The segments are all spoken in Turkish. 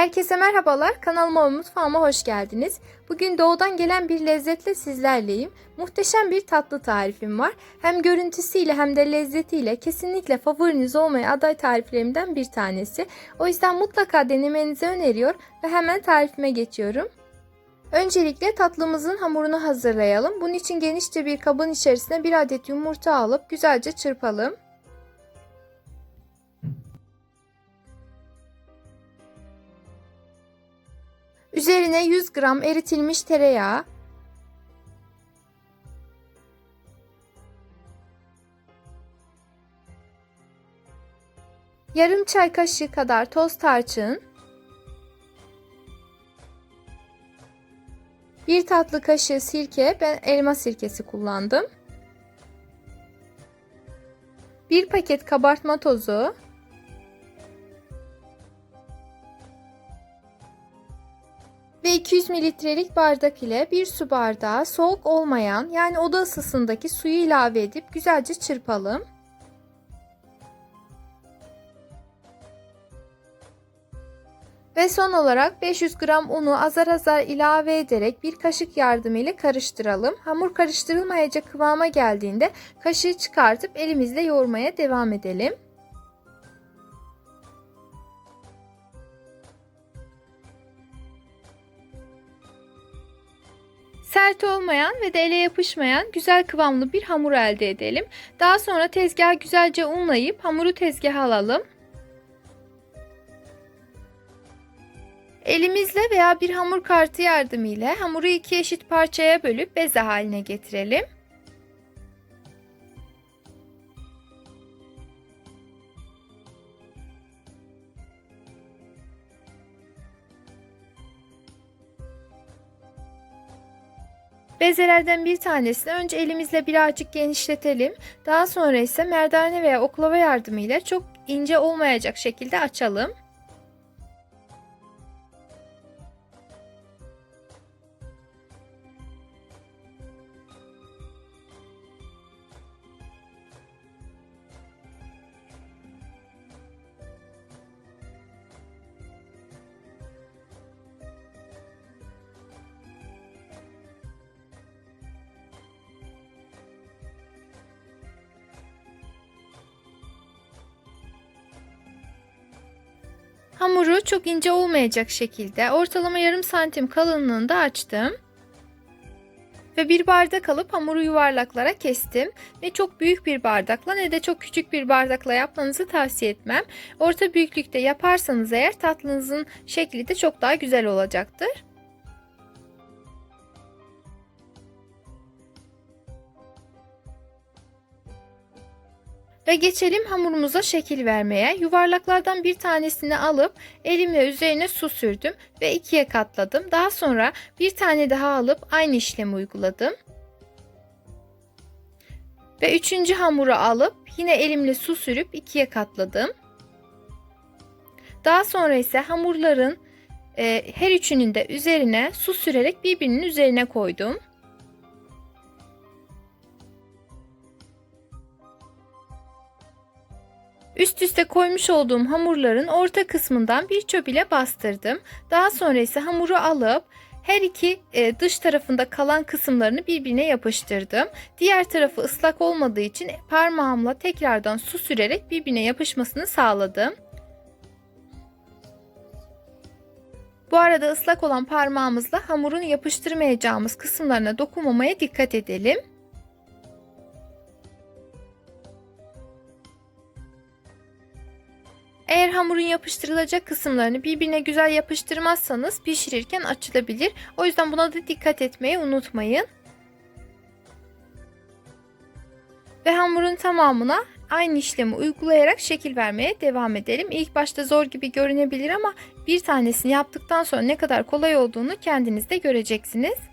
Herkese merhabalar. Kanalıma ve mutfağıma hoş geldiniz. Bugün doğudan gelen bir lezzetle sizlerleyim. Muhteşem bir tatlı tarifim var. Hem görüntüsüyle hem de lezzetiyle kesinlikle favoriniz olmaya aday tariflerimden bir tanesi. O yüzden mutlaka denemenizi öneriyor ve hemen tarifime geçiyorum. Öncelikle tatlımızın hamurunu hazırlayalım. Bunun için genişçe bir kabın içerisine bir adet yumurta alıp güzelce çırpalım. Üzerine 100 gram eritilmiş tereyağı, yarım çay kaşığı kadar toz tarçın, bir tatlı kaşığı sirke, ben elma sirkesi kullandım. Bir paket kabartma tozu, ve 200 mililitrelik bardak ile bir su bardağı soğuk olmayan yani oda ısısındaki suyu ilave edip güzelce çırpalım. Ve son olarak 500 gram unu azar azar ilave ederek bir kaşık yardımıyla karıştıralım. Hamur karıştırılmayacak kıvama geldiğinde kaşığı çıkartıp elimizle yoğurmaya devam edelim. Sert olmayan ve de ele yapışmayan güzel kıvamlı bir hamur elde edelim. Daha sonra tezgahı güzelce unlayıp hamuru tezgaha alalım. Elimizle veya bir hamur kartı yardımıyla hamuru iki eşit parçaya bölüp beze haline getirelim. Bezelerden bir tanesini önce elimizle birazcık genişletelim. Daha sonra ise merdane veya oklava yardımıyla çok ince olmayacak şekilde açalım. Hamuru çok ince olmayacak şekilde ortalama yarım santim kalınlığında açtım. Ve bir bardak alıp hamuru yuvarlaklara kestim. Ne çok büyük bir bardakla ne de çok küçük bir bardakla yapmanızı tavsiye etmem. Orta büyüklükte yaparsanız eğer tatlınızın şekli de çok daha güzel olacaktır. Ve geçelim hamurumuza şekil vermeye. Yuvarlaklardan bir tanesini alıp elimle üzerine su sürdüm ve ikiye katladım. Daha sonra bir tane daha alıp aynı işlemi uyguladım. Ve üçüncü hamuru alıp yine elimle su sürüp ikiye katladım. Daha sonra ise hamurların e, her üçünün de üzerine su sürerek birbirinin üzerine koydum. Üst üste koymuş olduğum hamurların orta kısmından bir çöp ile bastırdım. Daha sonra ise hamuru alıp her iki e, dış tarafında kalan kısımlarını birbirine yapıştırdım. Diğer tarafı ıslak olmadığı için parmağımla tekrardan su sürerek birbirine yapışmasını sağladım. Bu arada ıslak olan parmağımızla hamurun yapıştırmayacağımız kısımlarına dokunmamaya dikkat edelim. Eğer hamurun yapıştırılacak kısımlarını birbirine güzel yapıştırmazsanız pişirirken açılabilir. O yüzden buna da dikkat etmeyi unutmayın. Ve hamurun tamamına aynı işlemi uygulayarak şekil vermeye devam edelim. İlk başta zor gibi görünebilir ama bir tanesini yaptıktan sonra ne kadar kolay olduğunu kendiniz de göreceksiniz.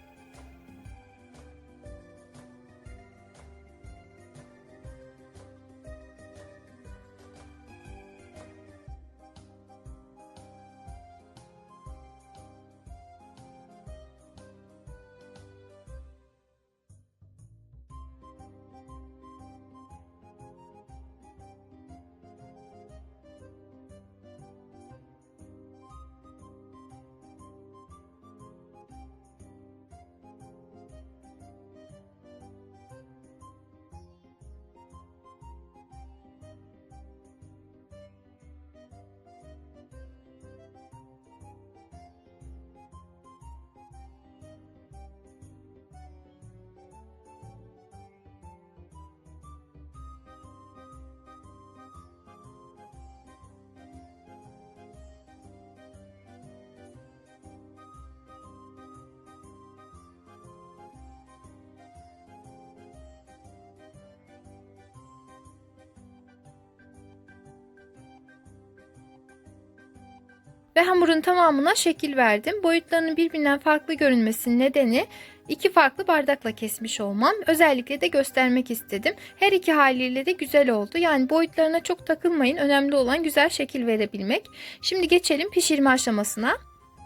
Ve hamurun tamamına şekil verdim. Boyutlarının birbirinden farklı görünmesinin nedeni iki farklı bardakla kesmiş olmam. Özellikle de göstermek istedim. Her iki haliyle de güzel oldu. Yani boyutlarına çok takılmayın. Önemli olan güzel şekil verebilmek. Şimdi geçelim pişirme aşamasına.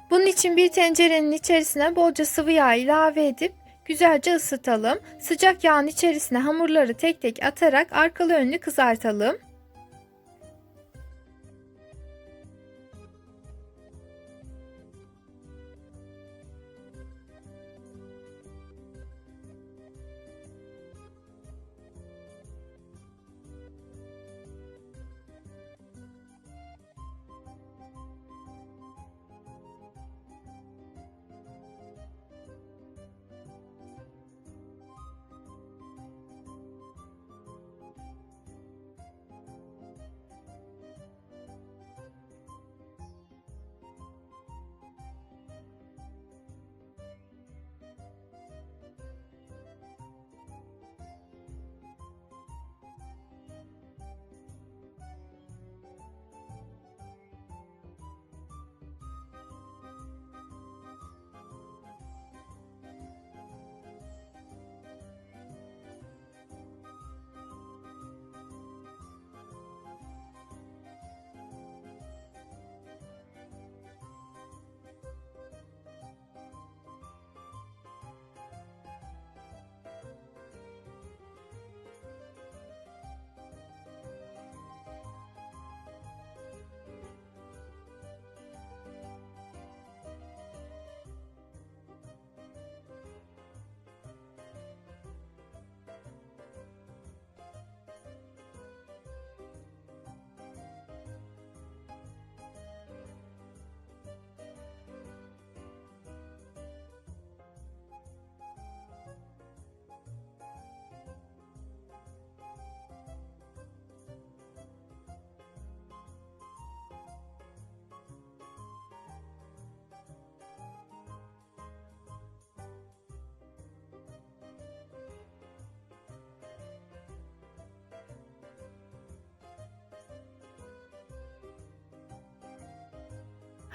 Bunun için bir tencerenin içerisine bolca sıvı yağ ilave edip güzelce ısıtalım. Sıcak yağın içerisine hamurları tek tek atarak arkalı önlü kızartalım.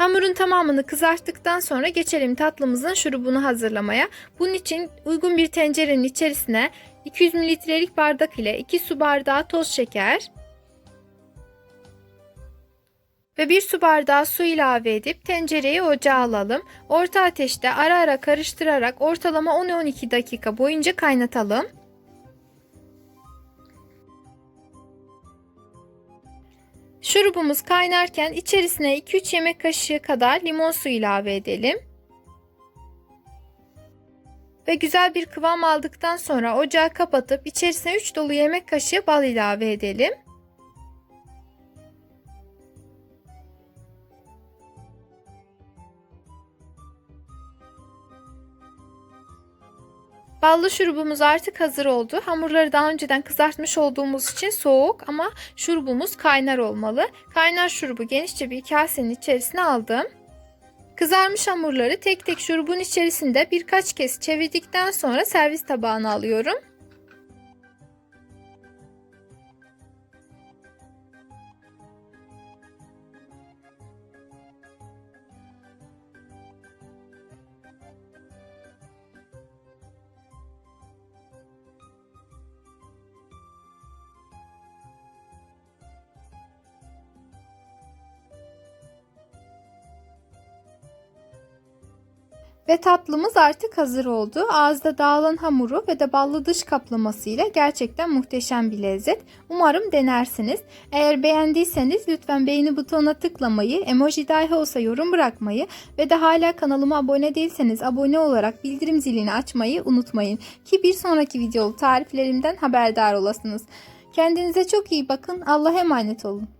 Hamurun tamamını kızarttıktan sonra geçelim tatlımızın şurubunu hazırlamaya. Bunun için uygun bir tencerenin içerisine 200 mililitrelik bardak ile 2 su bardağı toz şeker ve 1 su bardağı su ilave edip tencereyi ocağa alalım. Orta ateşte ara ara karıştırarak ortalama 10-12 dakika boyunca kaynatalım. Şurubumuz kaynarken içerisine 2-3 yemek kaşığı kadar limon suyu ilave edelim. Ve güzel bir kıvam aldıktan sonra ocağı kapatıp içerisine 3 dolu yemek kaşığı bal ilave edelim. Ballı şurubumuz artık hazır oldu. Hamurları daha önceden kızartmış olduğumuz için soğuk ama şurubumuz kaynar olmalı. Kaynar şurubu genişçe bir kasenin içerisine aldım. Kızarmış hamurları tek tek şurubun içerisinde birkaç kez çevirdikten sonra servis tabağına alıyorum. Ve tatlımız artık hazır oldu. Ağızda dağılan hamuru ve de ballı dış kaplamasıyla gerçekten muhteşem bir lezzet. Umarım denersiniz. Eğer beğendiyseniz lütfen beğeni butonuna tıklamayı, emoji dahi olsa yorum bırakmayı ve de hala kanalıma abone değilseniz abone olarak bildirim zilini açmayı unutmayın. Ki bir sonraki videolu tariflerimden haberdar olasınız. Kendinize çok iyi bakın. Allah'a emanet olun.